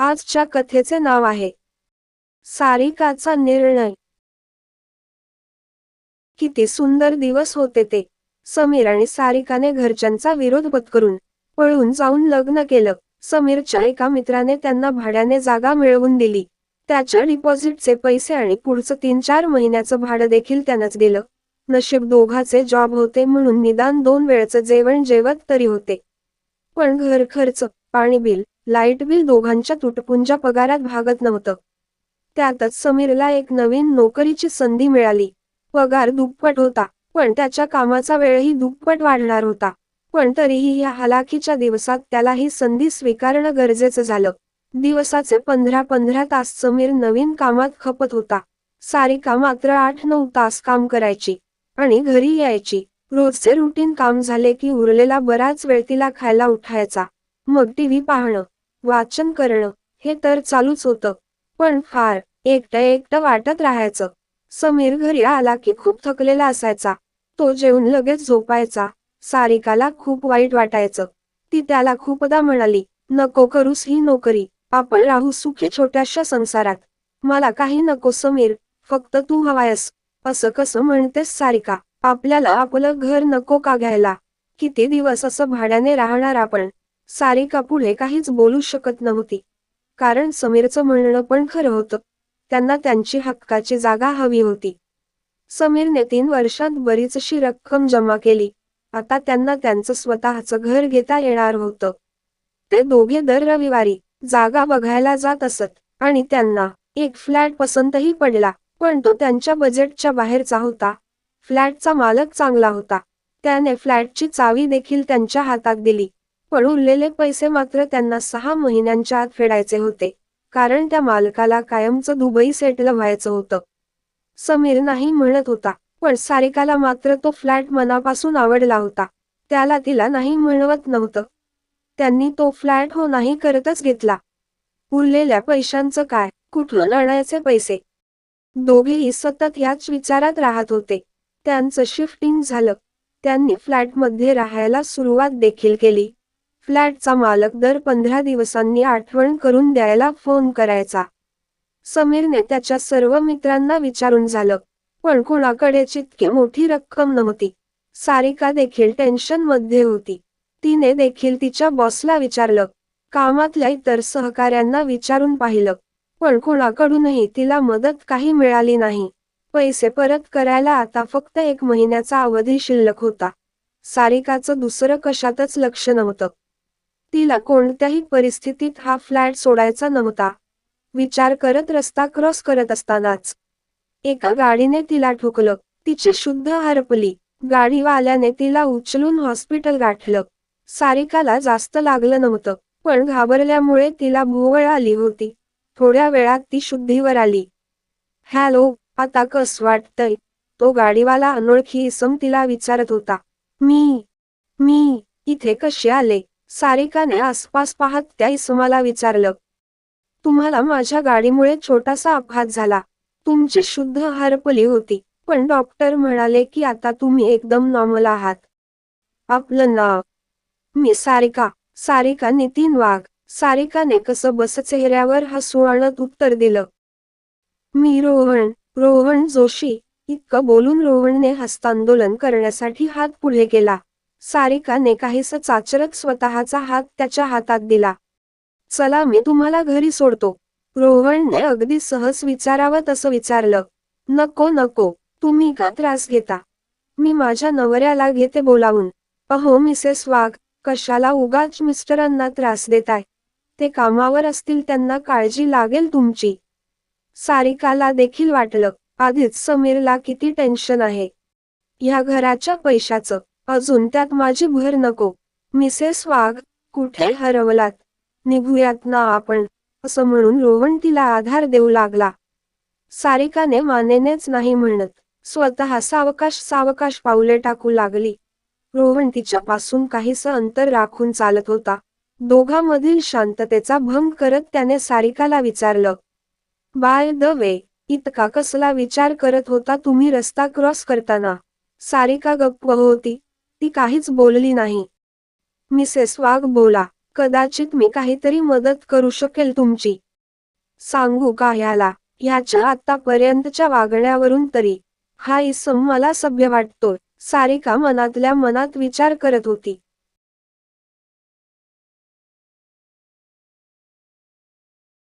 आजच्या कथेचे नाव आहे. सारिकाचा निर्णय. किती सुंदर दिवस होते ते. समीर आणि सारिकाने घरच्यांचा विरोध पत्करून पळून जाऊन लग्न केलं. समीरच्या एका मित्राने त्यांना भाड्याने जागा मिळवून दिली. त्याच्या डिपॉझिटचे पैसे आणि पुढचं तीन चार महिन्याचं भाडं देखील त्यानंच दिलं नशीब दोघाचे जॉब होते म्हणून निदान दोन वेळचं जेवण जेवत तरी होते. पण घर खर्च पाणी बिल लाइट बिल दोघांच्या तुटपुंजा पगारात भागत नव्हतं. त्यातच समीरला एक नवीन नोकरीची संधी मिळाली. पगार दुप्पट होता पण त्याच्या कामाचा वेळही दुप्पट वाढणार होता. पण तरीही या हलाखीच्या दिवसात त्याला ही संधी स्वीकारणं गरजेचं झालं. दिवसाचे पंधरा पंधरा तास समीर नवीन कामात खपत होता. सारिका मात्र आठ नऊ तास काम करायची आणि घरी यायची. रोजचे रुटीन काम झाले की उरलेला बराच वेळ तिला खायला उठायचा. मग टीव्ही पाहणं वाचन करणं हे तर चालूच होतं. पण फार एकटं एकटं वाटत राहायचं. समीर घरी आला की खूप थकलेला असायचा. तो जेवून लगेच झोपायचा. सारिकाला खूप वाईट वाटायचं. ती त्याला खूपदा म्हणाली नको करूस ही नोकरी. आपण राहू सुखी छोट्याशा संसारात. मला काही नको समीर फक्त तू हवायस. असं कसं म्हणतेस सारिका? आपल्याला आपलं घर नको का घ्यायला? किती दिवस असं भाड्याने राहणार आपण? सारिका पुढे काहीच बोलू शकत नव्हती. कारण समीरचं म्हणणं पण खरं होतं. त्यांना त्यांची हक्काची जागा हवी होती. समीरने तीन वर्षात बरीचशी रक्कम जमा केली. आता त्यांना त्यांचं स्वतःचं घर घेता येणार होतं. ते दोघे दर रविवारी जागा बघायला जात असत आणि त्यांना एक फ्लॅट पसंतही पडला पण तो त्यांच्या बजेटच्या बाहेरचा होता. फ्लॅटचा मालक चांगला होता. त्याने फ्लॅटची चावी देखील त्यांच्या हातात दिली. पण उरलेले पैसे मात्र त्यांना सहा महिन्यांच्या आत फेडायचे होते. कारण त्या मालकाला कायमचं दुबई सेटल व्हायचं होतं. समीर नाही म्हणत होता पण सारिकाला मात्र तो फ्लॅट मनापासून आवडला होता. त्याला तिला नाही म्हणवत नव्हतं. त्यांनी तो फ्लॅट हो नाही करतच घेतला. उरलेल्या पैशांचं काय कुठून आणायचे पैसे? दोघेही सतत याच विचारात राहत होते. त्यांचं शिफ्टिंग झालं. त्यांनी फ्लॅटमध्ये राहायला सुरुवात देखील केली. फ्लॅटचा मालक दर पंधरा दिवसांनी आठवण करून द्यायला फोन करायचा. समीरने त्याच्या सर्व मित्रांना विचारून झालं पण कोणाकडे इतकी मोठी रक्कम नव्हती. सारिका देखील टेन्शनमध्ये होती. तिने देखील तिच्या बॉसला विचारलं कामातल्या इतर सहकाऱ्यांना विचारून पाहिलं पण कोणाकडूनही तिला मदत काही मिळाली नाही. पैसे परत करायला आता फक्त एक महिन्याचा अवधी शिल्लक होता. सारिकाचं दुसरं कशातच लक्ष नव्हतं. तिला कोणत्याही परिस्थितीत हा फ्लॅट सोडायचा नव्हता. विचार करत रस्ता क्रॉस करत असतानाच. एका गाडीने तिला ठोकलं. तिची शुद्ध हरपली. गाडीवाल्याने तिला उचलून हॉस्पिटल गाठलं. सारिकाला जास्त लागलं नव्हतं पण घाबरल्यामुळे तिला भुवळ आली होती. थोड्या वेळात ती शुद्धीवर आली. हॅलो आता कस वाटतंय? तो गाडीवाला अनोळखी इसम तिला विचारत होता. मी मी इथे कशी आले? सारिकाने आसपास पाहत त्या इसमाला विचारलं तुम्हाला माझ्या गाडीमुळे छोटासा अपघात झाला. तुमची शुद्ध हरपली होती. पण डॉक्टर म्हणाले की आता तुम्ही एकदम नॉर्मल आहात. आपलं नाव मी सारिका. सारिका नितीन वाघ. सारिकाने कसं बस चेहऱ्यावर हसू आणत उत्तर दिलं. मी रोहन रोहन जोशी. इतकं बोलून रोहनने हस्तांदोलन करण्यासाठी हात पुढे केला. सारिकाने काहीस चाचरत स्वतःचा हात त्याच्या हातात दिला. चला मी तुम्हाला घरी सोडतो. रोहनने अगदी सहज विचारावं तसं विचारलं. नको नको तुम्ही का त्रास घेता? मी माझ्या नवऱ्याला घेते बोलावून. अहो मिसेस वाघ कशाला उगाच मिस्टरांना त्रास देताय? ते कामावर असतील त्यांना काळजी लागेल तुमची. सारिकाला देखील वाटलं. आधीच समीरला किती टेन्शन आहे. ह्या घराच्या पैशाचं अजून त्यात माझी भर नको. मिसेस वाघ कुठे हरवलात? निघूयात ना आपण? असं म्हणून रोहन तिला आधार देऊ लागला. सारिकाने मानेनेच नाही म्हणत. स्वतः सावकाश सावकाश पावले टाकू लागली. रोहन तिच्यापासून काहीस अंतर राखून चालत होता. दोघांमधील शांततेचा भंग करत त्याने सारिकाला विचारलं. बाय द वे इतका कसला विचार करत होता तुम्ही रस्ता क्रॉस करताना? सारिका गप्प होती. ती काहीच बोलली नाही. मिसेस वाघ बोला कदाचित मी काहीतरी मदत करू शकेल तुमची. सांगू का ह्याला ह्याच्या आतापर्यंतच्या वागण्यावरून तरी. हा इसम मला सभ्य वाटतोय सारिका मनातल्या मनात विचार करत होती.